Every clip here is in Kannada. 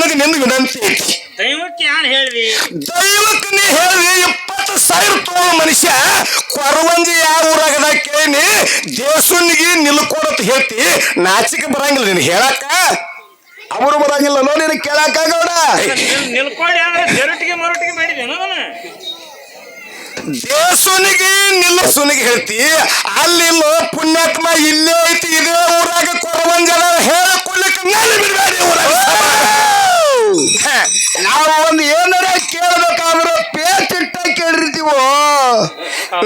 ನನಗೆ ನಿಮ್ಗೆ ವಿನಂತಿ ಐತಿ. ದೈವಕ್ಕೆ ನೀ ಹೇಳಿ ಇಪ್ಪತ್ತು ಸಾವಿರ ತೋಳ ಮನುಷ್ಯ ಕೊರವಂಜಿ ಯಾವ ಊರಾಗದ ಕೇಳಿ ದೇಸುನಿಗೆ ನಿಲ್ಕೊಡತ್ ಹೇಳ್ತಿ. ನಾಚಿಕೆ ಬರಂಗಿಲ್ಲ ನಿನ್ ಹೇಳಕ್ಕ. ಅವರು ಬರಂಗಿಲ್ಲ ನೋಡಿ ನಿನ್ ಕೇಳಾಕ ಗೌಡ. ಅಂದ್ರೆ ಜರಟಿಗೆ ಮರಟಿಗೆ ಮಾಡಿದೇನು ಅದನ್ನ ದೇಸುನಿಗೆ ಹೇಳ್ತಿ. ಅಲ್ಲಿಲ್ಲ ಪುಣ್ಯಾತ್ಮ ಇಲ್ಲೇ ಐತಿ ಇದೇ ಊರಾಗ ಕೊರವಂಜನ ಹೇಳ್ಕೊಡ್ಲಿಕ್ಕೆ ನಾನು ಬಿಡಬೇಡಿ ಊರಾಗ. ನಾವು ಒಂದು ಏನಾರ ಕೇಳಬೇಕಾದ್ರೆ ಪೇಚಿಟ್ಟ ಕೇಳಿರ್ತೀವೋ?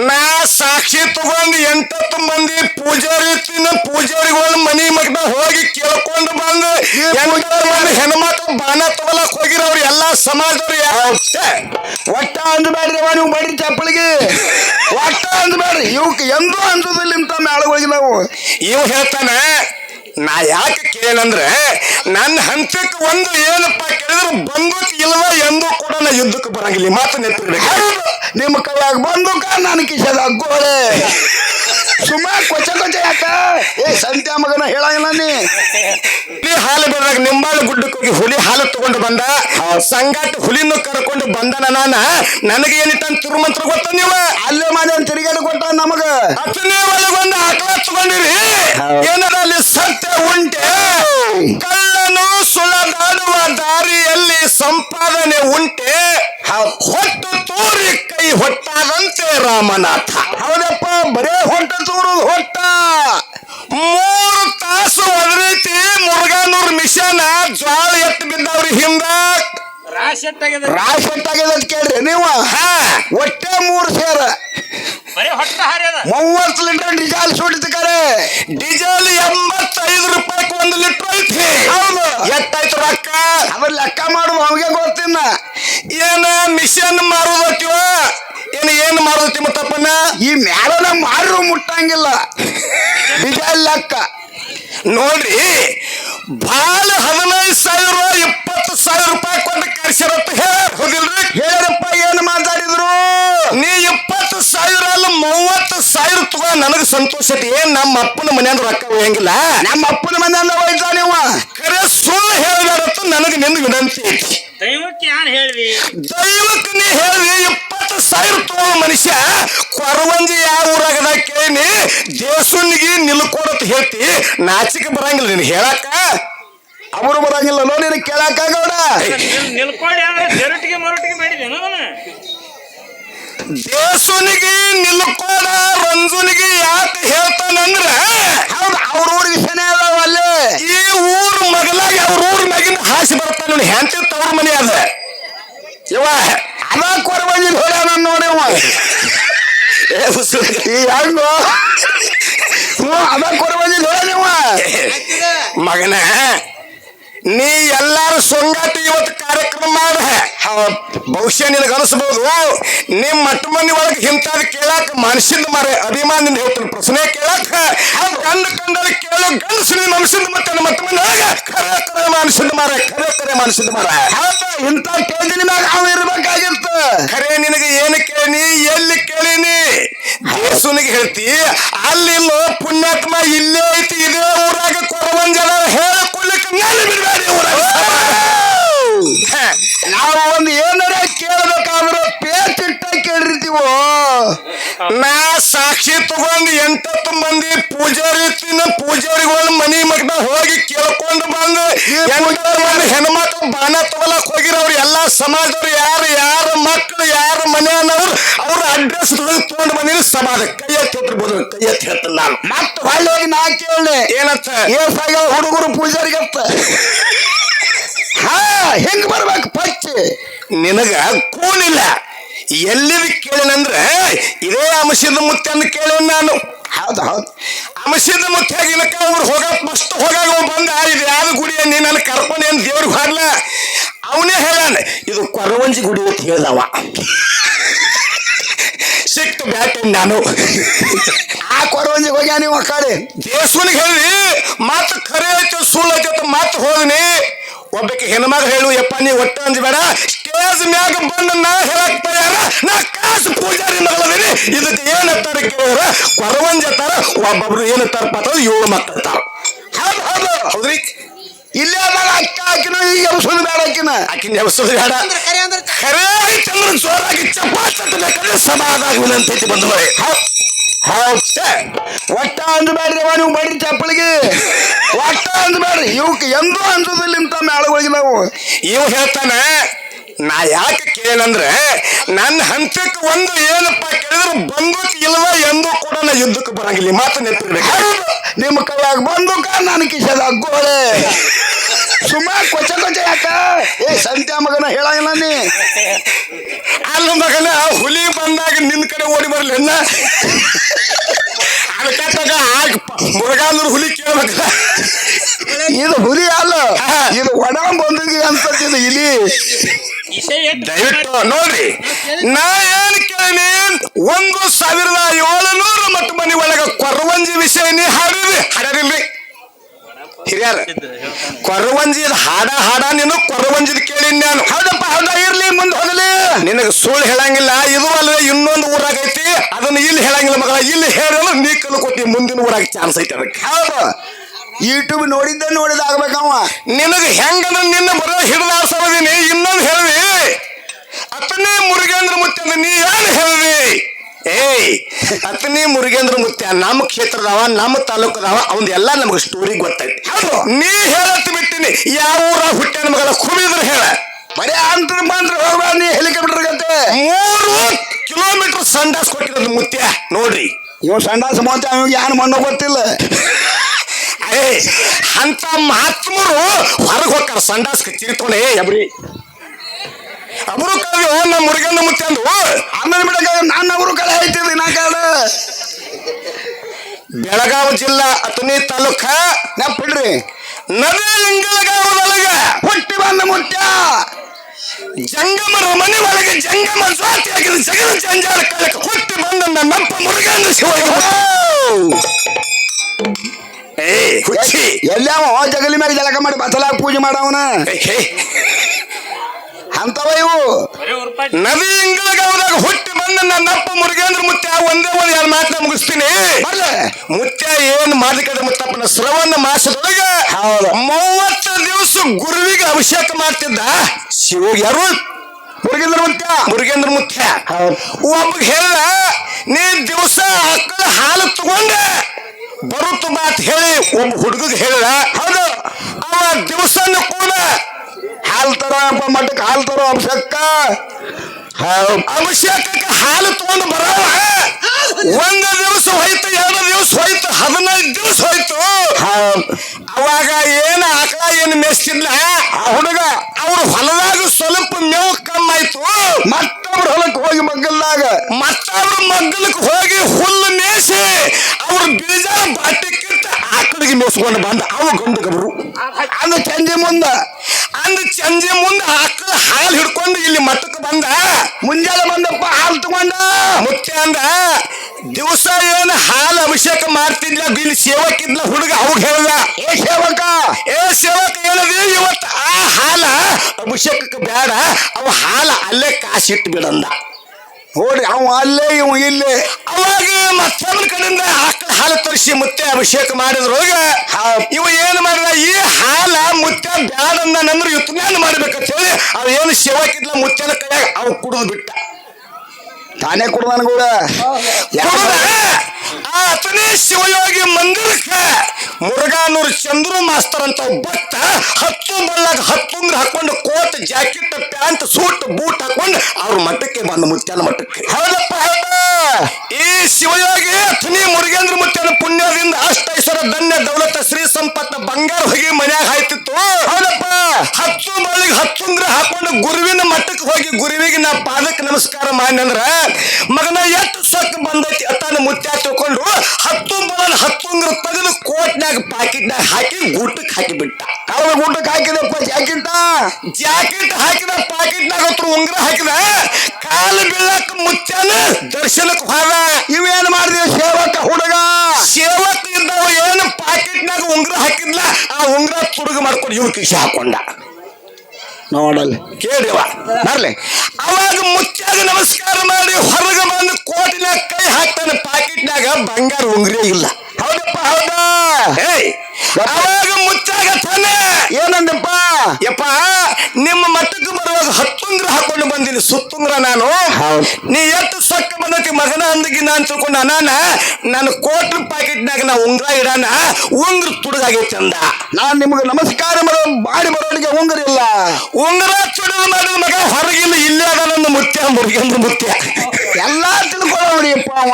ನಾ ಸಾಕ್ಷಿ ತಗೊಂಡು ಎಂಟತ್ತು ಮಂದಿ ಪೂಜಾರಿ ತಿನ್ನ ಪೂಜಾರಿಗಳು ಮನಿ ಮಗ್ನ ಹೋಗಿ ಕೇಳ್ಕೊಂಡು ಬಂದು ಹೆಣ್ಮಕ್ಳು ಹೆಣ್ಮಕ್ಳು ಬಾಣ ತಗೊಳಕ್ ಹೋಗಿರೋರು ಎಲ್ಲಾ ಸಮಾಜದವ್ರು ಒಟ್ಟ ಅಂದ್ಬೇಡ್ರಿ ಅವ ನೀವು ಬಡ್ರಿ ಚಪ್ಪಳಿಗೆ ಒಟ್ಟ ಅಂದ್ಬೇಡ್ರಿ. ಇವಕ್ಕೆ ಎಂದೂ ಅಂಜೋದಿಲ್ಲ ಇಂಥ ಮೇಳಗೋಗಿ ನಾವು. ಇವ್ ಹೇಳ್ತಾನೆ ನಾ ಯಾಕೆ ಕೇಳಂದ್ರೆ ನನ್ನ ಹಂತಕ್ಕೆ ಒಂದು ಏನಪ್ಪ ಕೇಳಿದ್ರೆ ಬಂದೂಕ್ ಇಲ್ವಾ ಎಂದು ಕೂಡ ನಾ ಯುದ್ಧಕ್ಕೆ ಬರಂಗಿಲ್ಲ. ಮಾತು ಹೌದು, ನಿಮ್ಮ ಕೈಯಾಗ ಬಂದೂಕ ಕಿಶದ ಗೋಳೆ ಸುಮಾರು ಕೊಚ್ಚ ಕೊಚ್ಚ ಯಾಕ? ಏ ಸಂತ್ಯ ಮಗನ ಹೇಳಂಗಿಲ್ಲ ನೀ. ಹಾಲು ಬಿಡ್ದಾಗ ನಿಂಬಾಳು ಗುಡ್ಡಕ್ಕೆ ಹೋಗಿ ಹುಲಿ ಹಾಲು ತಗೊಂಡು ಬಂದ. ಸಂಗಾಟ ಹುಲಿನ ಕರ್ಕೊಂಡು ಬಂದನ ನಾನ. ನನಗೆ ಏನಿಟ್ಟಂತ ತಿರುಮಂತ್ರ ಗೊತ್ತ ನೀವ? ಅಲ್ಲೇ ಮಾಡಿ ತಿರುಗಾಡಿ ಕೊಟ್ಟ ನಮಗ. ಹತ್ತನೇ ಒಳಗೊಂದು ಆಕಳ ತಗೊಂಡಿರಿ ಏನಾರ ಅಲ್ಲಿ ಸತ್ಯ ಉಂಟೆ? ಕಳ್ಳನು ಸುಳದಾಡುವ ದಾರಿಯಲ್ಲಿ ಸಂಪಾದನೆ ಉಂಟೆ? ಹೊಟ್ಟು ತೋರಿ ಕೈ ಹೊಟ್ಟಾದಂತೆ ರಾಮನಾಥ. ಹೌದಪ್ಪ ಬರೇ ಹೊಂಟ ತೋರು ಹೊಟ್ಟ. ಮೂರು ತಾಸು ಮಿಷನ್ ಜ್ವಾಳ ಎತ್ತು ಬಿದ್ದವ್ರಿ ಹಿಂದ. ರಾಶಿ ಎಟ್ಟಾಗ್ಯದ ರಾಶಿ ಎಟ್ಟಾಗ್ಯದ ಅಂತ ಕೇಳ್ರಿ ನೀವು. ಹಾ. ಒಟ್ಟೆ ಮೂರು ಸೇರ ಬರೀ ಹೊಟ್ಟ ಹಾರ್ಯದ ಮೂವತ್ತು ಲೀಟರ್ ಡೀಸೆಲ್ ಸುಡಿತಾರೆ ಡೀಸೆಲ್ ಎಂಬತ್ತೈದು ರೂಪಾಯಿ ಒಂದು ಲೀಟರ್ ಐತಿ. ಹೌದು. ಎಷ್ಟಾಯ್ತು ರೊಕ್ಕ? ಅದ್ರ ಲೆಕ್ಕ ಮಾಡುವ ಅವಾಗ ಗೊತ್ತಿನ್ನ ಏನ ಮಿಷನ್ ಮಾರೋದತ್ತಿವ ಏನ್ ಏನು ಮಾರೋದತ್ತಿ ಮತ್ತಪ್ಪನ ಈ ಮ್ಯಾಲನ ಮಾರು ಮುಟ್ಟಂಗಿಲ್ಲ. ಡೀಸೆಲ್ ಲೆಕ್ಕ. ನೋಡ್ರಿ ಬಾಳ ಹದಿನೈದು ಸಾವಿರ ಇಪ್ಪತ್ತು ಸಾವಿರ ರೂಪಾಯಿ ಕೊಟ್ಟು ಕರ್ಸಿರತ್ತ ಹೇಳೋದಿಲ್ರಿ ಹೇಳಪ್ಪ ಏನು ಮಾತಾಡಿದ್ರು ನೀ ಇಪ್ಪತ್ತು ಸಾವಿರ ಅಲ್ಲ ಮೂವತ್ತು ಸಾವಿರ ತಗೋ ನನಗೆ ಸಂತೋಷ ಐತಿ ಏನ್ ನಮ್ಮ ಅಪ್ಪನ ಮನೆಯಿಂದ ರೊಕ್ಕ ಹೋಯಂಗಿಲ್ಲ ನಮ್ಮ ಅಪ್ಪನ ಮನೆಯಿಂದ ಹೋಯ್ತಾ ನೀವು? ಕರೆ ಸುಳ್ಳು ಹೇಳಬೇಡತ್ತ ನನಗೆ ನಿಂದ ವಿನಂತಿ ಐತಿ. ದೈವಕ್ಕೆ ಯಾನ್ ಹೇಳ್ವಿ ದೈವಕ್ಕೆ ನೀ ಹೇಳಿ ಇಪ್ಪತ್ತು ಸಾವಿರ ತೋಳ ಮನುಷ್ಯ ಕೊರವಂಜಿ ಯಾವ ಊರಾಗದ ಕೇಳಿನಿ ದೇಸುನಿಗೆ ನಿಲ್ಕೊಡತ್ ಹೇಳ್ತಿ. ನಾಚಿಕೆ ಬರಂಗಿಲ್ಲ ನಿನ್ ಹೇಳಕ್ಕ. ಅವರು ಬರಂಗಿಲ್ಲ ನೋಡಿ ನೀನು ಕೇಳಾಕ ಗೌಡ. ನಿಲ್- ನಿಲ್ಕೊಳ್ಳಿ ಅಂದ್ರೆ ಜರಟಿಗೆ ಮರಟಿಗೆ ಮಾಡಿದೇನು ದೇಸುನಿಗೆ ನಿಲ್ಕೋಡ ರಂಜುನಿಗೆ ಯಾಕೆ ಹೇಳ್ತಾನಂದ್ರ ಹೌದು ಅವ್ರ ಊರಿಗೆ ಶನಿ ಅದಾವ ಅಲ್ಲೇ. ಈ ಊರ್ ಮಗಲಾಗಿ ಅವ್ರ ಊರ್ ಮಗಿನ ಹಾಸಿ ಬರ್ತಾನ ನೋಡಿ ಹೆಂಡತಿ ತವ್ರ ಮನೆ ಅದ. ಇವ ಅದ ಕೊರಬಂಜಿ ಹೊಡ್ಯಾನ ನೋಡಿ. ಈ ಹೆಂಗು? ಹ್ಞೂ ಅದ ಕೊರಬಂಜಿ ಹೊಡ ನೀವು ಮಗನ ನೀ ಎಲ್ಲಾರು ಸಂಗಾತಿ ಇವತ್ತು ಕಾರ್ಯಕ್ರಮ ಮಾಡ ಬಹುಶಃ ನಿನಗೆ ಅನಿಸ್ಬೋದು, ನಿಮ್ ಮಟ್ಟ ಮಂದಿ ಒಳಗೆ ಹಿಂತಾದ ಕೇಳಾಕ ಮನುಷ್ಯನ ಮಾರ ಅಭಿಮಾನಿ ಹೇಳ್ತೀನಿ. ಪ್ರಶ್ನೆ ಕೇಳಾಕ. ಕಂಡು ಕಂಡಲ್ಲಿ ಕೇಳೋ ಗಂಡಸು ನಿಮ್ಮ ಮನಸ್ಸಿಂದ ಮತ್ತೆ ಮಂದಿ ಕರೆ ಕರೆ ಮನಸ್ಸಿಂದ ಮಾರ ಕರೆ ಕರೆ ಮನಸ್ಸಿಂದ ಮಾರ ಇಂಥ ಟೇಜಿನ ಮ್ಯಾಗ ಅವ ಇರ್ಬೇಕಾಗಿರ್ತ ಖರೆ ನಿನಗೆ ಏನು ಕೇಳಿನಿ? ಎಲ್ಲಿ ಕೇಳಿನಿ? ದೇಸುನಿಗೆ ಹೇಳ್ತಿ ಅಲ್ಲಿಲ್ಲೋ ಪುಣ್ಯಾತ್ಮ ಇಲ್ಲೇ ಐತಿ ಇದೇ ಊರಾಗ ಕೊರವಂಜನ ಹೇಳ್ಕೊಡ್ಲಿಕ್ಕೆ ನಾನು ಬಿಡಬೇಡಿ ಊರಾಗ. ನಾವು ಒಂದು ಏನಾರ ಕೇಳ್ಬೇಕಾದ್ರೆ ಪೇಚ್ ಇಟ್ಟ ನಾ ಸಾಕ್ಷಿ ತಗೊಂಡು ಎಂಟತ್ತು ಮಂದಿ ಪೂಜಾರಿ ತಿನ್ನ ಪೂಜಾರಿಗಳ ಮನಿ ಮಗ್ನ ಹೋಗಿ ಕೇಳ್ಕೊಂಡು ಬಂದು ಮಂದಿ ಹೆಣ್ಮಕ್ಳು ಬಾಣ ತಗೊಳಕ್ ಹೋಗಿರೋರು ಎಲ್ಲಾ ಸಮಾಜದವ್ರು ಯಾರು ಯಾರ ಮಕ್ಕಳು ಯಾರ ಅನ್ನೋರು ಅವ್ರ ಅಡ್ರೆಸ್ ತಗೊಂಡು ಬಂದಿರಿ ಸಮಾಜ. ಕೈ ಎತ್ತಿ ಹೇಳ್ತಿರ್ಬೋದು ಕೈ ಎತ್ತಿ ಹೇಳ್ತೀನಿ ನಾನು. ಮತ್ತೆ ಹೊಳ್ಳಿ ಹೋಗಿ ನಾ ಕೇಳಲೆ ಏನತ್ತ ಏಸಾಗ ಹುಡುಗರು ಪೂಜಾರಿಗತ್ತ ಹಾ ಹೆಂಗ್ ಬರ್ಬೇಕು ಪಚ್ಚಿ. ನಿನಗ ಕೂನಿಲ್ಲ ಎಲ್ಲಿದ ಕೇಳಿನಂದ್ರೆ ಇದೇ ಅಂಶದ ಮುತ್ತೆ ಅಂತ ಕೇಳಿ ನಾನು. ಹೌದು ಹೌದು. ಅಂಶದ ಮುಖ್ಯ ಆಗಿನಕ ಅವ್ರು ಹೋಗ ಮಸ್ತ್ ಹೋಗಾಗ ಬಂದ ಇದು ಯಾವ್ದು ಗುಡಿ ನೀ ನನ್ನ ಕರ್ಕೊಂಡು ಅಂತ ದೇವ್ರಿಗೆ ಹಾಡ್ಲ ಅವನೇ ಹೇಳಾನೆ ಇದು ಕೊರವಂಜಿ ಗುಡಿ ಅಂತ ಹೇಳ್ದವ. ಸಿಕ್ತು ಬ್ಯಾಟ್ ನಾನು. ಆ ಕೊರವಂಜಿ ಹೋಗ್ಯಾ ನೀವು ಕಡೆ? ದೇಶವನಿಗೆ ಹೇಳಿ ಮಾತು ಖರೆ ಐತೆ ಸುಳ್ಳು ಐತೆ ಮಾತು ಹೋದ್ನಿ ಒಬ್ಬಕ್ಕೆ ಹೆಣ್ಮಗ ಹೇಳು ಯಪ್ಪ ನೀ ಒಟ್ಟ ಬೇಡ. ಸ್ಟೇಜ್ ಮ್ಯಾಗ ಬಂದು ನಾ ಹೇಳಕ್ ಬರ್ಯಾರ ನಾ ಕಾಸು ಪೂಜಾರಿ ನಗಳದೀನಿ ಇದಕ್ಕೆ ಏನಂತಾರ ಕೇಳಿದ್ರ ಕೊರವಂಜ ತರ ಒಬ್ಬೊಬ್ರು ಏನಂತಾರಪ್ಪ ಅಂತ ಏಳು ಮಕ್ಕಳು ಅಂತಾರ ಹೌದು ಹೌದು ಹೌದ್ರಿ. ಇಲ್ಲೇ ಅದಾಗ ಅಕ್ಕ ಹಾಕಿನ ಈಗ ಎಬ್ಸೋದು ಬೇಡ ಆಕಿನ. ಆಕಿನ ಎಬ್ಸೋದು ಬೇಡ. ಕರೆ ಅಂದ್ರೆ ಖರೆ ಚಂದ್ರ ಜೋರಾಗಿ ಚಪ್ಪಾಳೆ ಬೇಕಾದ್ರೆ ಸಮಾಧಾನ ವಿನಂತಿ ಬಂಧುಗಳೇ. ಹೌದ? ಒಟ್ಟ ಅಂದ್ಬೇಡ್ರಿ ಅವ ನೀವು ಬಡ್ರಿ ಚಪ್ಪಲಿಗೆ. ಒಟ್ಟ ಅಂದ್ಬೇಡ್ರಿ ಇವಕ್ಕೆ ಎಂದೂ ಅನ್ಸೋದಿಲ್ಲ ಇಂಥ ಮೇಳಗಳಿಗೆ ನಾವು. ಇವ್ ಹೇಳ್ತಾನೆ, ನಾ ಯಾಕೆ ಕೇಳಂದ್ರೆ ನನ್ನ ಹಂತಕ್ಕೆ ಒಂದು ಏನಪ್ಪ ಕೇಳಿದ್ರೆ ಬಂದೂಕ್ ಇಲ್ವ ಎಂದೂ ಕೂಡ ನಾ ಯುದ್ಧಕ್ಕೆ ಬರಂಗಿಲ್ಲ. ಮಾತು ನೆನಪಿರ್ಬೇಕು ನಿಮ್ಮ ಕೈಯಾಗ ಬಂದೂಕ ನನ್ನ ಕಿಶದ ಅಗ್ಗೋಳೆ ಸುಮ್ಮ ಕೊಚ್ಚ ಕೊಚ್ಚ ಯಾಕ? ಏ ಸಂತ್ಯ ಮಗನ ಹೇಳಂಗಿಲ್ಲ ನೀ. ಅಲ್ಲ ಮಗನ ಹುಲಿ ಬಂದಾಗ ನಿನ್ ಕಡೆ ಓಡಿ ಬರ್ಲಿ ಅನ್ನ ಅದಕ್ಕಾಗ ಮುರುಗಾಂದ್ರ ಹುಲಿ ಕೇಳಬೇಕ. ಇದು ಹುಲಿ ಅಲ್ಲ. ಇದು ಒಣ ಅಂತ ಇಲಿ ವಿಷಯ ಎಷ್ಟ್ ದಯವಿಟ್ಟು ನೋಡ್ರಿ. ನಾ ಏನ್ ಕೇಳಿನಿ? ಒಂದು ಸಾವಿರದ ಏಳುನೂರು ಮತ್ತು ಮನೆ ಒಳಗ ಕೊರವಂಜಿ ವಿಷಯ ನೀ ಹಾಡಿರಿ ಹಾಡರಿಲ್ರಿ ಹಿರಿಯರ ಕೊರವಂಜಿದ ಹಾಡ ಹಾಡ ನೀನು ಕೊರವಂಜಿದ ಕೇಳಿನ ನಾನು. ಹೌದಪ್ಪ ಹೌದ ಇರ್ಲಿ ಮುಂದೆ ಹೋಗಲಿ. ನಿನಗ ಸುಳ್ಳು ಹೇಳಂಗಿಲ್ಲ ಇದು ಅಲ್ಲ ಇನ್ನೊಂದು ಊರಾಗ ಐತಿ ಅದನ್ನ ಇಲ್ಲಿ ಹೇಳಂಗಿಲ್ಲ ಮಗಳ ಇಲ್ಲಿ ಹೇಳಲು ನೀ ಕಲ್ಕೊತಿ ಮುಂದಿನ ಊರಾಗ ಚಾನ್ಸ್ ಐತಿ ಅದಕ್ಕೆ. ಹೌದು. ಯೂಟ್ಯೂಬ್ ನೋಡಿದ್ದ ನೋಡಿದ ನಿನಗೆ ಹೆಂಗನ ನಿನ್ನ ಬರೋ ಹಿಡಿದಾಡ್ಸೋದಿನಿ ಇನ್ನೊಂದು ಹೇಳಿ ಅತನೇ ಮುರುಗೇಂದ್ರ ಮುತ್ಯ ಅಂದ ನೀ ಏನ್ ಹೇಳಿ ಏಯ್ ಅತನೇ ಮುರುಗೇಂದ್ರ ಮುತ್ಯ ನಮ್ಮ ಕ್ಷೇತ್ರದವ ನಮ್ಮ ತಾಲೂಕದವ ಅವನ್ ಎಲ್ಲ ನಮ್ಗೆ ಸ್ಟೋರಿ ಗೊತ್ತೈತಿ. ನೀ ಹೇಳತ್ ಬಿಟ್ಟಿನಿ ಯಾವ ಊರ ಹುಟ್ಟೆ ಮಗಳ ಕುಮಿದ್ರ ಹೇಳ. ಬರೀ ಅಂತರ ಬಂದ್ರೆ ಹೋಗ್ಬಾ ನೀ ಹೆಲಿಕಾಪ್ಟರ್ ಗತ್ತೆ ಮೂರು ಕಿಲೋಮೀಟರ್ ಸಂಡಾಸ್ ಕೊಟ್ಟಿರೋದು ಮುತ್ಯ ನೋಡ್ರಿ. ಇವ್ ಸಂಡಾಸ್ ಮಾತ ಯಾರು ಮಣ್ಣು ಗೊತ್ತಿಲ್ಲ. ಏ ಅಂತ ಮಹಾತ್ಮರು ಹೊರಗೆ ಹೋಗ್ತಾರ ಸಂಡಾಸ್ ಚಿರಿತೋಣೆ ಎಬ್ರಿ. ಅಬ್ರು ಕವಿ ನಮ್ಮ ಮುರುಗೇಂದ್ರ ಮುತ್ಯ ಅಂದು ಆಮೇಲೆ ಬಿಡಕ ನಾನು ಅವರು ಕಡೆ ಐತಿದ್ರಿ ನಾ ಕಾಡ ಬೆಳಗಾವಿ ಜಿಲ್ಲಾ ಅತನಿ ತಾಲೂಕ ನೆಪ್ಪಿಡ್ರಿ ನದಿ ಇಂಗಳಗಾವದೊಳಗ ಹುಟ್ಟಿ ಬಂದ ಮುಟ್ಟ ಜಂಗಮರ ಮನೆ ಒಳಗೆ ಜಂಗಮ ಸ್ವಾತಿ ಆಗಿದ ಜಗದ ಜಂಜಾಲ ಕಾಲಕ್ಕೆ ಹುಟ್ಟಿ ಬಂದ ನಪ್ಪ ಮುರುಗೇಂದ್ರ ಶಿವ ಏ ಎಲ್ಲ ಎಲ್ಲಾವ ಜಗಲಿ ಮ್ಯಾಗ ಜಲಕ ಮಾಡಿ ಬಸಲಾಗ ಪೂಜೆ ಮಾಡವನ. ಅಂತವ ಇವು. ನದಿ ಇಂಗಳಗಾವದಾಗ ಹುಟ್ಟಿ ಬಂದ ನನ್ನಪ್ಪ ಮುರುಗೇಂದ್ರ ಮುತ್ಯ ಒಂದೇ ಒಂದು ಎರಡು ಮಾತನ್ನ ಮುಗಿಸ್ತೀನಿ. ಮುತ್ಯ ಏನ್ ಮಾಡ್ಲಿಕ್ಕೆ ಮುತ್ತಪ್ಪನ ಶ್ರವಣ ಮಾಸದೊಳಗೆ. ಮೂವತ್ತು ದಿವಸ ಗುರುವಿಗೆ ಅಭಿಷೇಕ ಮಾಡ್ತಿದ್ದ. ಶಿವ ಯಾರು? ಮುರುಗೇಂದ್ರ ಮುತ್ಯ. ಮುರುಗೇಂದ್ರ ಮುತ್ಯ. ಒಬ್ಬ ಹೇಳ ನೀ ದಿವಸ ಆಕಳ ಹಾಲು ತಗೊಂಡ. ಬರುತ್ತ ಮಾತು ಹೇಳಿ ಒಬ್ಬ ಹುಡುಗಗೆ ಹೇಳ ಹೌದು. ಅವ ದಿವಸನು ಕೂಡ ಹಾಲ್ ತರ ಮಟ್ಟಕ್ಕೆ ಹಾಲು ತರೋ ಅಂಶಕ್ಕ ಅಭಿಷೇಕಕ್ಕೆ ಹಾಲು ತಗೊಂಡು ಬರವ. ಒಂದು ದಿವಸ ಹೋಯ್ತು ಎರಡು ದಿವಸ ಹೋಯ್ತು ಹದಿನೈದು ದಿವಸ ಹೋಯ್ತು. ಅವಾಗ ಏನು ಆಕಳ ಏನ್ ಮೆಸ್ತಿಲ್ಲ ಆ ಹುಡುಗ. ಅವ್ರ ಹೊಲದಾಗ ಸ್ವಲ್ಪ ಮೇವು ಕಮ್ಮಾಯ್ತು ಮತ್ತೊಬ್ರು ಹೊಲಕ್ಕೆ ಹೋಗಿ ಮಗ್ಗಲ್ದಾಗ. ಮತ್ತವ್ರ ಮಗ್ಗಲಕ್ಕೆ ಹೋಗಿ ಹುಲ್ಲು ಮೇಸಿ ಅವ್ರ ಬೀಜ ಬಾಟಿಕ್ಕಿಟ್ಟು ಆಕಳಿಗೆ ಮೇಸ್ಕೊಂಡು ಬಂದ. ಅವ ಗಂಡು ಗಬ್ರು. ಅದು ಚಂಜಿ ಮುಂದ. ಅಂದ ಚಂಜೆ ಮುಂದೆ ಆಕಳ ಹಾಲು ಹಿಡ್ಕೊಂಡು ಇಲ್ಲಿ ಮಟ್ಟಕ್ಕೆ ಬಂದ. ಮುಂಜಾನೆ ಬಂದಪ್ಪ ಹಾಲು ತಗೊಂಡ. ಮುಖ್ಯ ಅಂದ ದಿವಸ ಏನು ಹಾಲು ಅಭಿಷೇಕ ಮಾಡ್ತಿದ್ಲ ಇಲ್ಲಿ ಸೇವಕಿದ್ಲ ಹುಡುಗ ಅವಾಗ ಹೇಳಲ್ಲ ಏ ಸೇವಕ! ಏ ಸೇವಕ ಏನದಿ ಇವತ್ತು ಆ ಹಾಲ ಅಭಿಷೇಕಕ್ಕೆ ಬೇಡ ಅವ ಹಾಲ ಅಲ್ಲೇ ಕಾಸಿಟ್ಟು ಬಿಡಂದ ಹೋಡ್ರಿ ಅವ ಅಲ್ಲೇ ಇವ ಇಲ್ಲೇ. ಅವಾಗ ಮತ್ತೊಂದ್ ಕಡೆಯಿಂದ ಆಕಳ ಹಾಲು ತರಿಸಿ ಮುತ್ತೆ ಅಭಿಷೇಕ ಮಾಡಿದ್ರೋಗ ಇವ ಏನ್ ಮಾಡಿದ ಈ ಹಾಲ ಮುತ್ತೆ ಬ್ಯಾಡ ನಂದ್ರ ಯುತ್ಮ್ಯಾನ ಮಾಡ್ಬೇಕಂತ ಹೇಳಿ ಅವ ಏನು ಸೇವಾಕಿದ್ಲ ಮುತ್ತೆನ ಕಡೆ ಅವ ಕುಡಿದು ಬಿಟ್ಟ. ತಾನೇ ಕೊಡು ನನಗೂಡ ಆತನೇ ಶಿವಯೋಗಿ ಮಂದಿರಕ್ಕ ಮುರುಗಾನೂರು ಚಂದ್ರು ಮಾಸ್ತರ್ ಅಂತ ಭಕ್ತ ಹತ್ತು ಮಲ್ಲಾಗ ಹತ್ತುಂಗ್ರ ಹಾಕೊಂಡು coat jacket pant suit boot ಹಾಕೊಂಡು ಅವ್ರ ಮಠಕ್ಕೆ ಬಂದು ಮುತ್ಯಾನ ಮಠಕ್ಕೆ. ಹೌದಪ್ಪ ಹೌದ. ಈ ಶಿವಯೋಗಿ ಅತನಿ ಮುರುಗೇಂದ್ರ ಮುತ್ಯಾನ ಪುಣ್ಯದಿಂದ ಅಷ್ಟೈಸರ ಧನ್ಯ ದೌಲತ ಶ್ರೀ ಸಂಪತ್ತ ಬಂಗಾರ ಹೋಗಿ ಮನ್ಯಾಗ ಆಯ್ತಿತ್ತು ಹೌದಪ್ಪ ಹತ್ತು ಮಳಿಗೆ ಹತ್ತು ಅಂದ್ರೆ ಹಾಕೊಂಡು ಗುರುವಿನ ಮಟ್ಟಕ್ಕೆ ಹೋಗಿ ಗುರುವಿಗೆ ನಾ ಪಾದಕ್ಕೆ ನಮಸ್ಕಾರ ಮಾಡಿ ಅಂದ್ರ ಮಗನ ಎಷ್ಟು ಸೊಕ್ಕ ಬಂದೈತಿ ಅತ್ತಾನ ಮುತ್ಯ ತಿಳ್ಕೊಂಡು ಹತ್ತು ಬಲ ಹತ್ತುಂಗ್ರ ತೆಗೆದು ಕೋಟ್ನಾಗ ಪಾಕಿಟ್ನಾಗ ಹಾಕಿ ಗೂಟಕ್ಕೆ ಹಾಕಿ ಬಿಟ್ಟ ಅವ್ರ ಊಟಕ್ಕೆ ಹಾಕಿದಪ್ಪ ಜಾಕೆಟ್. ಜಾಕೆಟ್ ಹಾಕಿದ ಪಾಕಿಟ್ನಾಗ ಹತ್ರ ಉಂಗ್ರ ಹಾಕಿದ ಕಾಲು ಬೀಳಕ್ ಮುತ್ಯನ ದರ್ಶನಕ್ಕೆ ಹೋದ. ಇವೇನ್ ಮಾಡಿದೆ ಸೇವಕ ಹುಡುಗ? ಸೇವಕ ಇದ್ದವ ಏನು ಪಾಕಿಟ್ನಾಗ ಉಂಗ್ರ ಹಾಕಿದ್ಲ ಉಂಗ್ರ ತುಡುಗು ಮಾಡ್ಕೊಂಡು ಇವ್ ಕಿಶಿ ಹಾಕೊಂಡ. ನೋಡಲ್ಲಿ. ಕೇಳಿವ ಬರ್ಲಿ. ಅವಾಗ ಮುಚ್ಚಾಗ ನಮಸ್ಕಾರ ಮಾಡಿ ಹೊರಗೆ ಬಂದು ಕೋಟಿನ ಕೈ ಹಾಕ್ತಾನೆ ಪ್ಯಾಕೆಟ್ನಾಗ ಬಂಗಾರ ಉಂಗ್ರೆ ಇಲ್ಲ. ಹೌದಪ್ಪ ಹೌದಾ? ಏಯ್ ಅವಾಗ ಮುತ್ಯಾಗ ಏನಂದಪ್ಪ? ಯಪ್ಪ ನಿಮ್ಮ ಉಂಗ್ರ ಹಾಕೊಂಡು ಬಂದಿನಿ ಸುತ್ತುಂಗ್ರ ನಾನು. ನೀ ಎಷ್ಟು ಸೊಕ್ಕ ಬಂದತಿ ಮಗನ ಅಂದಗಿನ ಅಂತ ತಿಳ್ಕೊಂಡ ನಾನ ನನ್ನ ಕೋಟ್ರ ಪ್ಯಾಕೆಟ್ನಾಗ ನಾ ಉಂಗ್ರ ಇಡಾನ ಉಂಗ್ರ ತುಡುಗಾಗೈತೆ ಅಂದ ನಾನು ನಿಮ್ಗೆ ನಮಸ್ಕಾರ ಮಾಡೋ ಮಾಡಿ ಉಂಗ್ರ ಉಂಗರಿಲ್ಲ ಉಂಗ್ರ ಚುಡಿದ ಮಗ ಹೊರಗಿಲ್ಲ ಇಲ್ಲೇ ಅದ ನನ್ನ ಮುತ್ಯ ಮುರುಗೇಂದ್ರ ಮುತ್ಯ. ಎಲ್ಲಾ ತಿಳ್ಕೊಳ್ಳೋರಿಪ್ಪ ಅವ.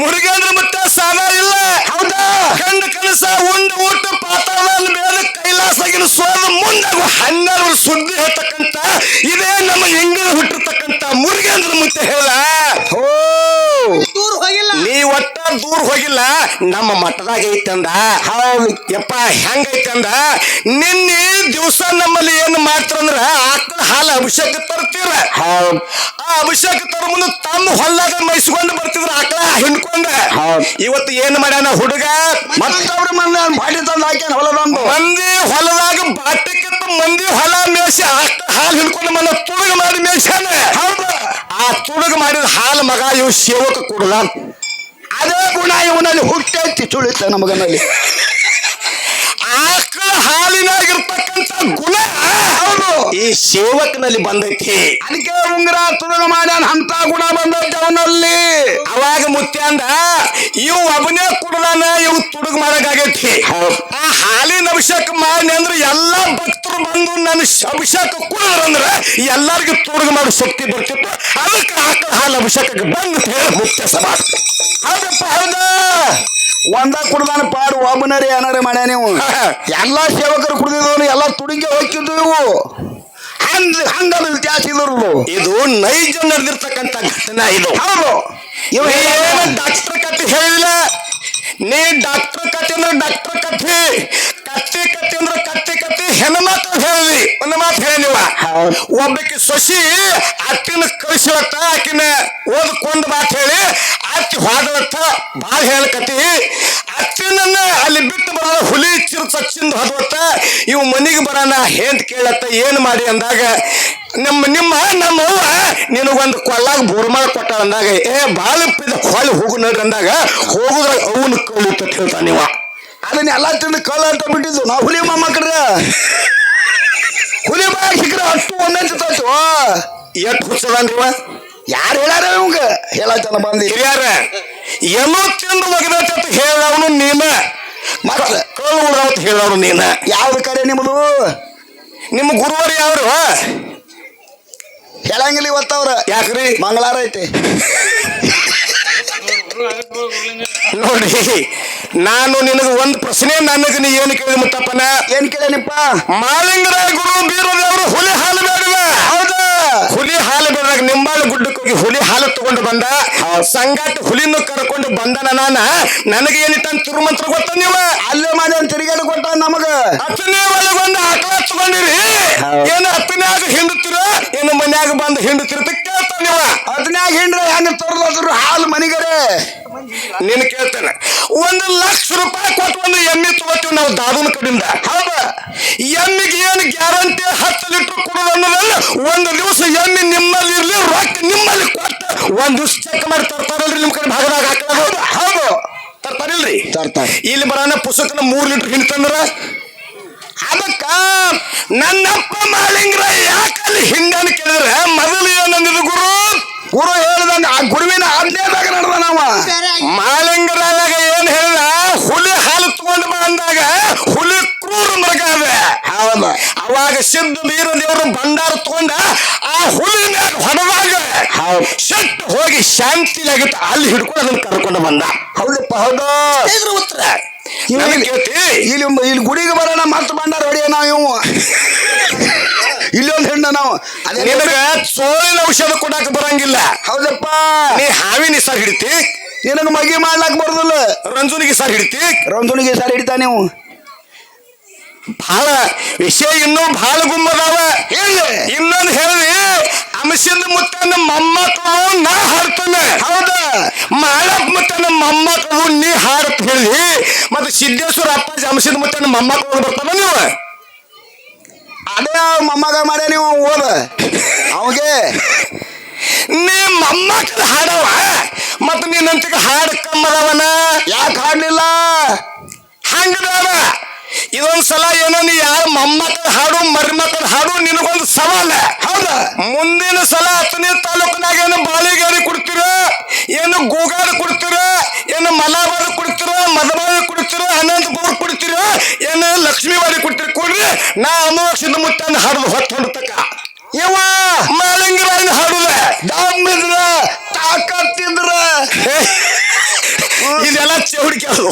ಮುರುಗೇಂದ್ರ ಮುತ್ಯ ಸಾಲ ಇಲ್ಲ. ಹೌದಾ? ಕಣ್ಣು ಕನಸ ಉಂಡು ಊಟ ಪಾತಾಳ ಮೇಲೆ ಕೈಲಾಸಗಿನ ಸೋದ ಮುಂದೆ ಹನ್ನೆರಡು ಸುದ್ದಿ ಹೇಳ್ತಕ್ಕಂತ ಇದೇ ನಮ್ಮ ಹೆಂಗನ ಹುಟ್ಟಿರ್ತಕ್ಕಂತ ಮುರುಗೇಂದ್ರ ಮುತ್ಯ ಹೇಳ ಓ ದೂರ ಹೋಗಿಲ್ಲ. ನೀ ಒಟ್ಟ ದೂರ ಹೋಗಿಲ್ಲ ನಮ್ಮ ಮಠದಾಗ ಐತಂದ. ಹೌದು. ಯಪ್ಪ ಹೆಂಗೈತಂದ? ನಿನ್ನೆ ದಿವಸ ನಮ್ಮಲ್ಲಿ ಏನು ಮಾಡ್ತಾರಂದ್ರ ಆಕಳ ಹಾಲು ಅಭಿಷೇಕ ತರ್ತೀರ ಆ ಅಭಿಷೇಕ ತರ ಮುಂದೆ ತಮ್ಮ ಹೊಲ್ದಾಗ ಮೈಸ್ಕೊಂಡು ಬರ್ತಿದ್ರ ಆಕಳ ಹಿಂಡ್ಕೊಂಡ. ಇವತ್ತು ಏನ್ ಮಾಡ್ಯಾನ ಹುಡುಗ? ಮತ್ತೊಬ್ರ ಮಂದಿ ಮಾಡಿ ತಂದು ಹಾಕ್ಯಾನ ಹೊಲದಂದು ಮಂದಿ ಹೊಲದಾಗ ಬಾಟಕ್ಕಿಂತ ಮಂದಿ ಹೊಲ ಮೇಸಿ ಆಕಳ ಹಾಲು ಹಿಂಡ್ಕೊಂಡು ಮನ ತುಡುಗ ಮಾಡಿ ಮೇಯ್ಸಾನ ಆ ತುಡುಗ ಮಾಡಿದ ಹಾಲು ಮಗ ಇವ್ ಸೇವಕ ಕೊಡಲ ಅದೇ ಗುಣ ಇವನಲ್ಲಿ ಹುಟ್ಟೈತಿ ತುಳಿತ ನಮಗನಲ್ಲಿ. ಆಕಳ ಹಾಲಿನಾಗಿರ್ತಕ್ಕಂತ ಗುಣ ಈ ಸೇವಕನಲ್ಲಿ ಬಂದೈತಿ. ಅದಕ್ಕೆ ಉಂಗುರ ತುಡುಗ ಮಾಡ್ಯಾನ ಅಂತ ಗುಣ ಬಂದೈತಿ ಅವನಲ್ಲಿ. ಅವಾಗ ಮುತ್ಯಾಂದ ಇವು ಒಬ್ಬನೇ ಕುಡ್ದಾನ ಇವು ತುಡುಗ್ ಮಾಡಕ್ಕಾಗೈತಿ. ಆ ಹಾಲಿನ ಅಭಿಷೇಕ ಮಾಡಿ ಅಂದ್ರೆ ಎಲ್ಲಾ ಭಕ್ತರು ಬಂದು ನನ್ನ ಅಭಿಷೇಕ ಕುಡಿದ್ರಂದ್ರ ಎಲ್ಲರಿಗೂ ತುಡುಗ ಮಾಡೋ ಶಕ್ತಿ ಬರ್ತಿತ್ತು. ಅದಕ್ಕೆ ಆಕಳ ಹಾಲು ಅಭಿಷೇಕಕ್ಕೆ ಬಂದು ಮುಖ್ಯ ಸಮಾಜ ಹೌದಪ್ಪ ಹೌದ. ಒಂದ ಕುಡ್ದಾನ ಪಾಡು ಒಬ್ಬನರಿ ಏನಾರ ಮಾಡ್ಯ ನೀವು. ಎಲ್ಲಾ ಸೇವಕರು ಕುಡಿದಿದ್ದವನು ಎಲ್ಲಾ ತುಡುಗಿ ಹೋಗಿದ್ದು ಇವು. ಹಂಗ ವ್ಯತ್ಯಾಸ ಇದ್ರು ಇದು ನೈಜ ನಡೆದಿರ್ತಕ್ಕಂಥ ಘಟನೆ ಇದು. ಹೌದು. ಇವ ಏನು ಡಾಕ್ಟರ್ ಕತೆ ಹೇಳಿಲ್ಲ. ನೀ ಡಾಕ್ಟರ್ ಕತೆ ಅಂದ್ರೆ ಡಾಕ್ಟರ್ ಕತ್ತಿ ಕತ್ತೆ ಕತ್ತಿ ಅಂದ್ರೆ ಕತ್ತೆ ಕತೆ ಹೆಣ್ಣು ಮಾತು ಹೇಳಿ ಒಂದು ಮಾತು ಹೇಳಿ ನೀವ. ಹೌದ್. ಒಬ್ಬಕ್ಕೆ ಸೊಸಿ ಅತ್ತಿನ ಕಳಿಸಿವತ್ತ ಆಕಿನ ಓದ್ಕೊಂಡು ಮಾತು ಹೇಳಿ ಹೋದವತ್ತ ಭಾಳ ಹೇಳಕತಿ. ಅತ್ತಿನನ್ನ ಅಲ್ಲಿ ಬಿಟ್ಟು ಬರೋದ ಹುಲಿ ಚಿರತ ಚಚ್ಚಿಂದ ಹೋದವತ್ತ. ಇವು ಮನಿಗೆ ಬರೋಣ ಹೇಂತ ಕೇಳತ್ತ ಏನು ಮಾಡಿ ಅಂದಾಗ ನಮ್ಮ ನಿಮ್ಮ ನಮ್ಮವ್ವ ನಿನಗೊಂದು ಕೊಳ್ಳಾಗ ಬೋರ್ಮಾಳ ಕೊಟ್ಟಾಳ ಅಂದಾಗ ಏ ಬಾಳ ಪಿದ ಹೊಳಿ ಹೋಗು ನೋಡ್ರಿ ಅಂದಾಗ ಹೋಗುದ್ರಾಗ ಅವನು ಕಳಿತ ಹೇಳ್ತಾನೆ ನೀವ ಅದನ್ನ ಎಲ್ಲ ತಿಂದು ಕಳ್ಳ ಅಂತ ಬಿಟ್ಟಿದ್ದು. ನಾವು ಹುಲಿ ಮೊಮ್ಮಕ್ರ ಹುಲಿ ಬಾಯ್ ಸಿಕ್ಕ್ರೆ ಅಷ್ಟು ಒಂದೇ ತಿಂತಾಯ್ತು ಎಟ್ ಹುಚ್ಚದನ್ರಿವ ಯಾರು ಹೇಳಾರ ಇವಂಗ? ಹೇಳತ್ತಲ್ಲ ಬಂದ. ಹಿರಿಯಾರ ಎಲ್ಲೋ ತಿಂದು ಒಗದೈತೆ ಅಂತ ಹೇಳವನು ನೀನ. ಮತ್ತೆ? ಕಳ್ಳು ಅಂತ ಹೇಳವನು ನೀನ. ಯಾವ್ದು ಕರೆ ನಿಮ್ಮದು ನಿಮ್ಮ ಗುರುವರು ಯಾರು ಹೇಳಂಗಿಲ್ಲ ಇವತ್ತವ್ರ ಯಾಕ್ರಿ? ಮಂಗಳಾರ ಐತಿ. ನೋಡಿ ನಾನು ನಿನಗೆ ಒಂದು ಪ್ರಶ್ನೆ ನನಗೆ ನೀ ಏನು ಕೇಳಿ ಮುತ್ತಪ್ಪನ? ಏನ್ ಕೇಳೇನಿಪ್ಪ ಮಾಲಿಂಗರಾಯ ಗುರು ಬೀರದೇವರು ಹುಲಿ ಹಾಲು ಬೇಡವ ಹೌದಾ. ಹುಲಿ ಹಾಲು ಬೇಡದಾಗ ನಿಂಬಾಳು ಗುಡ್ಡಕ್ಕೆ ಹೋಗಿ ಹುಲಿ ಹಾಲು ತಗೊಂಡು ಬಂದ. ಸಂಗಾಟ ಹುಲಿನ ಕರ್ಕೊಂಡು ಬಂದನ ನಾನ. ನನಗೆ ಏನಿತ್ತ ತಿರುಮಂತ್ರ ಗೊತ್ತ ನೀವ? ಅಲ್ಲೇ ಮಾಡಿ ಅಂತ ತಿರುಗಾಡ ಕೊಟ್ಟ ನಮಗ. ಹತ್ತನೇ ಒಳಗೊಂದು ಆಕಳ ತಗೊಂಡಿರಿ ಏನು ಹತ್ತನ್ಯಾಗ ಹಿಂಡುತ್ತೀರ? ಏನು ಮನ್ಯಾಗ ಬಂದು ಹಿಂಡುತ್ತೀರ ಕೇಳ್ತಾವ ನೀವ. ಅದನ್ಯಾಗ ಹಿಂಡ್ರೆ ಹೆಂಗ ತೋರ್ದ್ರು ಹಾಲು ಮನಿಗರೆ. ನೀನು ಕೇಳ್ತೇನೆ. ಒಂದು ಲಕ್ಷ ರೂಪಾಯಿ ಕೊಟ್ಟು ಒಂದು ಎಮ್ಮೆ ತಗೋತೀವಿ ನಾವು ದಾದನ ಕಡೆಯಿಂದ. ಹೌದ? ಎಮ್ಮಿಗೆ ಏನು ಗ್ಯಾರಂಟಿ? ಹತ್ತು ಲೀಟರ್ ಕೊಡೋದು ಅನ್ನೋದಲ್ಲ ಒಂದು ದಿವಸ ಎಮ್ಮೆ ನಿಮ್ಮಲ್ಲಿ ಇರಲಿ ರೊಕ್ಕ ನಿಮ್ಮಲ್ಲಿ ಕೊಟ್ಟು ಒಂದ್ ದಿವಸ ಚೆಕ್ ಮಾಡಿ ತರ್ತಾರಲ್ರಿ ನಿಮ್ ಕಡೆ ಭಾಗದಾಗ ಹಾಕೋದು ಹೌದು? ತರ್ತಾರಿಲ್ರಿ? ತರ್ತಾರೆ. ಇಲ್ಲಿ ಬರೋಣ ಪುಸ್ತಕನ ಮೂರ್ ಲೀಟರ್ ಹಿಂತಂದ್ರ ಅದಕ್ಕ ನನ್ನಪ್ಪ ಮಾಲಿಂಗ್ರ ಯಾಕಲ್ಲಿ ಹಿಂಡನ್ನು ಕೇಳಿದ್ರೆ ಮೊದಲು ಏನಂದಿದ್ರು ಗುರು? ಗುರು ಹೇಳ್ದಂಗ ಆ ಗುರುವಿನ ಆಜ್ಞೆದಾಗ ನಡೆದ ನಾವ. ಬೇರೆ ಆಗಿ ಮಾಲಿಂಗರಾದಾಗ ಏನ್ ಹೇಳಿದ? ಹುಲಿ ಹಾಲು ತಗೊಂಡು ಬಂದಾಗ ಹುಲಿ ಕ್ರೂರ ಮೃಗ ಅದ ಹೌದ. ಅವಾಗ ಸಿದ್ಧ ವೀರ ದೇವರು ಭಂಡಾರ ತಗೊಂಡ ಆ ಹುಲಿ ಮ್ಯಾಗ ಹೊಡೆದಾಗ ಹೌದ್. ಶಟ್ ಹೋಗಿ ಶಾಂತಿಲಾಗಿತ್ತು. ಅಲ್ಲಿ ಹಿಡ್ಕೊಂಡು ಅದನ್ನ ಕರ್ಕೊಂಡು ಬಂದ. ಹೌದಪ್ಪ ಹೌದು. ಇದ್ರ ಉತ್ತರ. ನನಗ್ ಕೇಳ್ತಿ? ಇಲ್ಲಿ ಇಲ್ಲಿ ಗುಡಿಗೆ ಬರೋಣ ಮತ್ತೆ ಬಂಡಾರ ಹೊಡಿಯ ನಾವು ಇವು. ಅದೇ ನಿನಗ ಸೋಳಿನ ಔಷಧ ಕೊಡಾಕ ಬರಂಗಿಲ್ಲ. ಹೌದಪ್ಪ. ನೀ ಹಾವಿನ ಸರ್ ಹಿಡಿತಿ? ನಿನಗ ಮಗಿ ಮಾಡ್ಲಾಕ್ ಬರುದಿಲ್ಲ. ರಂಜುನಿಗೆ ಸರ್ ಹಿಡಿತಿ? ರಂಜುನಿಗೆ ಸರ್ ಹಿಡಿತಾ ನೀವು? ಬಹಳ ವಿಷಯ ಇನ್ನೂ ಬಹಳ ಗುಮ್ಮದಾವ ಹೇಳಿ. ಇನ್ನೊಂದು ಹೇಳಿ ಅಂಶದ ಮುತ್ತನ ಮೊಮ್ಮಕ್ಕಳು ನಾ ಹಾಡ್ತಾನೆ ಹೌದಾ. ಮಾಳಪ್ಪ ಮುತ್ತನ ಮೊಮ್ಮಕ್ಕಳು ನೀ ಹಾಡತ್ ಹೇಳಿ ಮತ್ತೆ ಸಿದ್ದೇಶ್ವರ ಅಪ್ಪಾಜಿ ಅಂಶದ ಮುತ್ತನ ಮೊಮ್ಮಕ್ಕಳು ಬರ್ತಾನ ನೀವು? ಅದೇ ಮೊಮ್ಮಗ ಮಾಡ್ಯ ನೀವು ಓದ. ಅವಗೆ ನೀ ಮೊಮ್ಮಗ ಹಾಡವ ಮತ್ತ ನೀನಂತಿಗೆ ಹಾಡು ಕಮ್ಮದವನ, ಯಾಕೆ ಹಾಡಲಿಲ್ಲ? ಹಂಗದಾವ ಇದೊಂದ್ ಸಲ ಏನೋ ನೀ ಯಾರ ಮೊಮ್ಮಕ್ಕಳು ಹಾಡು ಮರಿಮಕ್ಕಳು ಹಾಡು ನಿನಗೊಂದು ಸವಾಲ. ಹೌದ? ಮುಂದಿನ ಸಲ ಹತ್ತನೇ ತಾಲೂಕಿನಾಗ ಏನು ಬಾಳಿಗೇರಿ ಕೊಡ್ತೀರ? ಏನು ಗೋಗಾಡ ಕೊಡ್ತೀರ? ಏನು ಮಲಾಬಾದ್ ಕೊಡ್ತೀರ? ಮದಬಾವಿ ಕೊಡ್ತೀರ? ಅನಂತಪುರ ಕೊಡ್ತೀರ? ಏನು ಲಕ್ಷ್ಮೀವಾಡಿ ಕೊಡ್ತೀರ? ಕೊಡ್ರಿ. ನಾ ಅಮಾವಾಸ್ಯದ ಮುತ್ತನ್ನು ಹಾಡುದು ಹೊತ್ತು ಹೊಡ್ತಕ್ಕ ಇವ ಮಾಳಿಂಗರಾಯನ ಹಾಡುದ. ದಾಮಿದ್ರ ತಾಕತ್ತಿದ್ರ ಇದೆಲ್ಲ ಚೌಡಿಕೆ ಅದು.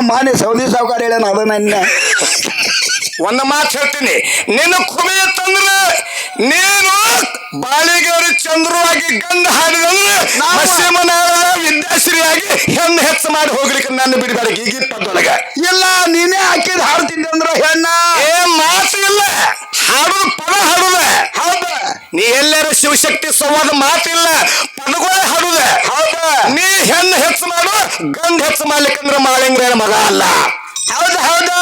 ಮಾನ್ಯ ಸೌದಿ ಸಾವುಕಾರ ಹೇಳ್ಯಾನ ಅದನ್ನ ಒಂದು ಮಾತು ಹೇಳ್ತೀನಿ. ನಿನ್ನ ಕುಮೆ ತಂದ್ರೆ ನೀನು ಬಾಳಿಗೇರಿ ಚಂದ್ರವಾಗಿ ಗಂಡ ಹಾಡಿದಂದ್ರೆ ಪಶ್ಚಿಮನಾಳದ ವಿದ್ಯಾಶ್ರೀಯಾಗಿ ಹೆಣ್ಣು ಹೆಚ್ಚು ಮಾಡಿ ಹೋಗ್ಲಿಕ್ಕೆ ನನ್ನ ಬಿಡಬೇಡ ಗೀಗಿಟ್ಟದೊಳಗ ಇಲ್ಲ ನೀನೇ ಹಾಕಿದ್ ಹಾಡ್ತಿದ್ದೆ ಅಂದ್ರ ಹೆಣ್ಣ. ಏ ಮಾತು ಇಲ್ಲ. ಹಾಡು ಪದ ಹಾಡುದ. ಹೌದ? ನೀ ಎಲ್ಲರೂ ಶಿವಶಕ್ತಿ ಸಂವಾದ ಮಾತಿಲ್ಲ ಪದಗಳೇ ಹಾಡುದ. ಹೌದ? ನೀ ಹೆಣ್ಣು ಹೆಚ್ಚು ಮಾಡು ಗಂಧ ಹೆಚ್ಚು ಮಾಡ್ಲಿಕ್ಕಂದ್ರೆ ಮಾಳಿಂಗ್ರ ಮಗ ಅಲ್ಲ. ಹೌದ ಹೌದು.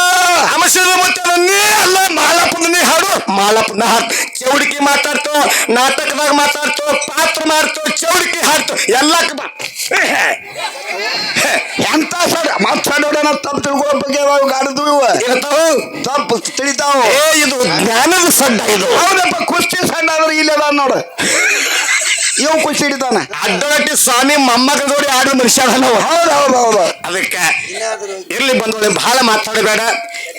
ಅಂಶದ ಮುಟ್ಟದನ್ನೇ ಅಲ್ಲ ಮಾಲಪ್ಪನ ಹಾಡು ಮಾಲಪ್ಪನ ಹಾಡು. ಚೌಡಿಕೆ ಮಾತಾಡ್ತು ನಾಟಕದಾಗ ಮಾತಾಡ್ತು ಪಾತ್ರ ಮಾಡ್ತು ಚೌಡಿಕೆ ಹಾಡ್ತು ಎಲ್ಲ ಎಂತ ಸರ್ ಮಾತಾಡೋಣ ತಪ್ಪು ತಿಳ್ಕೊ ಬಗ್ಗೆ ಅದಾವ ಗಾಡದು ಇರ್ತಾವು ತಪ್ಪು ತಿಳಿತಾವ. ಏ ಇದು ಜ್ಞಾನದ ಸಡ್ಡ ಇದು. ಹೌದಪ್ಪ ಕುಸ್ತಿ ಸಣ್ಣ ಆದ್ರೆ ಇಲ್ಲದ ನೋಡು. ಇವ್ ಖುಷಿ ಹಿಡಿತಾನ ಅಡ್ಡಗಟ್ಟಿ ಸ್ವಾಮಿ ಮೊಮ್ಮಗ ಜೋಡಿ ಆಡು ಮನುಷ್ಯ ನಾವು ಹೌದು ಹೌದು ಹೌದು. ಅದಕ್ಕೆ ಇರ್ಲಿ ಬಂದ್ರೆ ಬಹಳ ಮಾತಾಡಬೇಡ.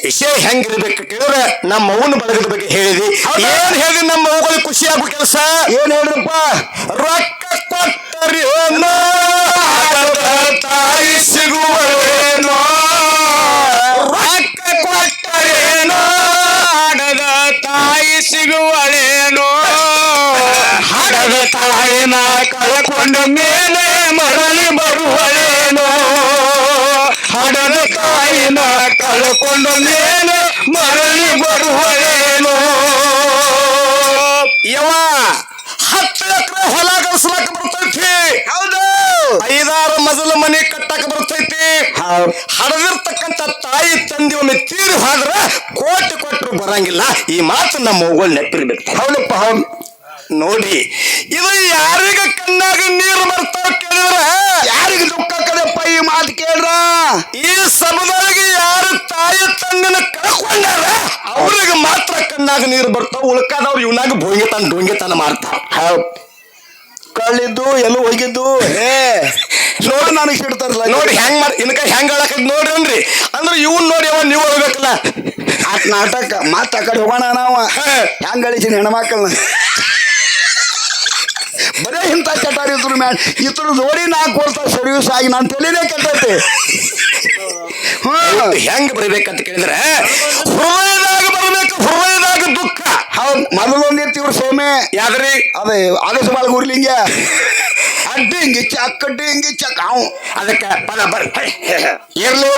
ವಿಷಯ ಹೆಂಗಿರ್ಬೇಕು ಕೇಳಿದ್ರೆ ನಮ್ಮ ಅವನ ಬಳಗದ ಬಗ್ಗೆ ಹೇಳಿದಿ. ಏನ್ ಹೇಳಿ ನಮ್ಮ ಮಗುಗಳಿಗೆ ಖುಷಿ ಆಗೋ ಕೆಲಸ? ಏನ್ ಹೇಳ್ರಪ್ಪ ರೊಕ್ಕ ಕೊಟ್ಟರಿ ತಾಯಿ ಸಿಗುವಳೇನೋ. ರೊಕ್ಕ ಕೊಟ್ಟರೇನೋ ತಾಯಿ ಸಿಗುವಳೇನೋ. ಹಡದ ತಾಯಿನ ಕಳ್ಕೊಂಡ ಮೇಲೆ ಮರಳಿ ಬರುವಳೇನೋ. ಹಡದ ತಾಯಿನ ಕಳ್ಕೊಂಡ ಮೇಲೆ ಮರಳಿ ಬರುವಳೇನೋ. ಯವ ಹತ್ತು ಎಕರೆ ಹೊಲ ಗಳಿಸ್ಲಕ್ಕ ಬರ್ತೈತಿ. ಹೌದು. ಐದಾರು ಮಜಲ ಮನೆ ಕಟ್ಟಕ್ ಬರ್ತೈತಿ. ಹಡದಿರ್ತಕ್ಕಂಥ ತಾಯಿ ತಂದೆ ಒಮ್ಮೆ ತೀರಿ ಹೋದ್ರೆ ಕೋಟಿ ಕೊಟ್ಟರು ಬರಂಗಿಲ್ಲ. ಈ ಮಾತು ನಮ್ಮ ಮಗಳು ನೆಟ್ಟಿರ್ಬೇಕು ಹೌದಪ್ಪ ಹೌದು. ನೋಡಿ ಇದು ಯಾರಿಗ ಕಣ್ಣಾಗ ನೀರು ಬರ್ತಾವ ಕೇಳಿದ್ರೆ ಯಾರಿಗ ದುಃಖ ಕದಪ್ಪ ಈ ಮಾತು ಕೇಳ್ರ? ಈ ಸಮುದಾಯಕ್ಕೆ ಯಾರು ತಾಯಿ ತಂದನ ಕಳ್ಕೊಂಡಾರ? ಅವ್ರಿಗೆ ಮಾತ್ರ ಕಣ್ಣಾಗ ನೀರು ಬರ್ತಾವ ಉಳ್ಕಾದವ್ರು ಇವನಾಗ ಭೋಂಗಿತನ ಡೋಂಗಿತನ ಮಾಡ್ತಾವ. ಕಳ್ಳಿದ್ದು ಎಲ್ಲೂ ಹೋಗಿದ್ದು ಹೇ. ನೋಡಿ ನನಗೆ ಸಿಡ್ತಾರಲ್ಲ. ನೋಡಿ ಹೆಂಗ್ ಮಾಡಿ ಇನ್ಕ ಹೆಂಗ್ ಹೇಳಕದ್ ನೋಡ್ರಿ ಅನ್ರಿ. ಅಂದ್ರೆ ಇವನ್ ನೋಡಿ ಅವ ನೀವು ಹೇಳ್ಬೇಕಲ್ಲ ಆತ್ ನಾಟಕ ಆ ಕಡೆ ಹೋಗೋಣ ನಾವ. ಹೆಂಗ್ ಹೇಳಿದ್ದೀನಿ ಹೆಣ್ಮಕ್ಳನ್ನ? ಬರೇ ಇಂಥ ಕೆಟ್ಟಾರ ಇದ್ರ ಮ್ಯಾಲ ಇದ್ರ ನೋಡಿ ನಾಲ್ಕು ವರ್ಷ ಸರ್ವಿಸ್ ಆಗಿ ನಾನು ತಲೆನೇ ಕೆಟ್ಟೈತಿ. ಹ್ಞೂ ಹೆಂಗೆ ಬರಬೇಕಂತ ಕೇಳಿದ್ರೆ ಹೃದಯದಾಗ ಬರಬೇಕು ಹೃದಯದಾಗ ದುಃಖ. ಹೌದು ಮೊದಲೊಂದಿರ್ತಿ ಇವ್ರು ಸೋಮೆ ಯಾವ್ದ್ರಿ ಅದೇ ಆದೇಶ ಬಾಳ ಗುರ್ಲಿಂಗ ಅಡ್ಡಿ ಹಿಂಗೆ ಚಕ್ಕಡ್ಡಿ ಹಿಂಗೆ ಚಕ್ ಅವ್. ಅದಕ್ಕೆ ಪದ ಬರ್ ಇರ್ಲಿ.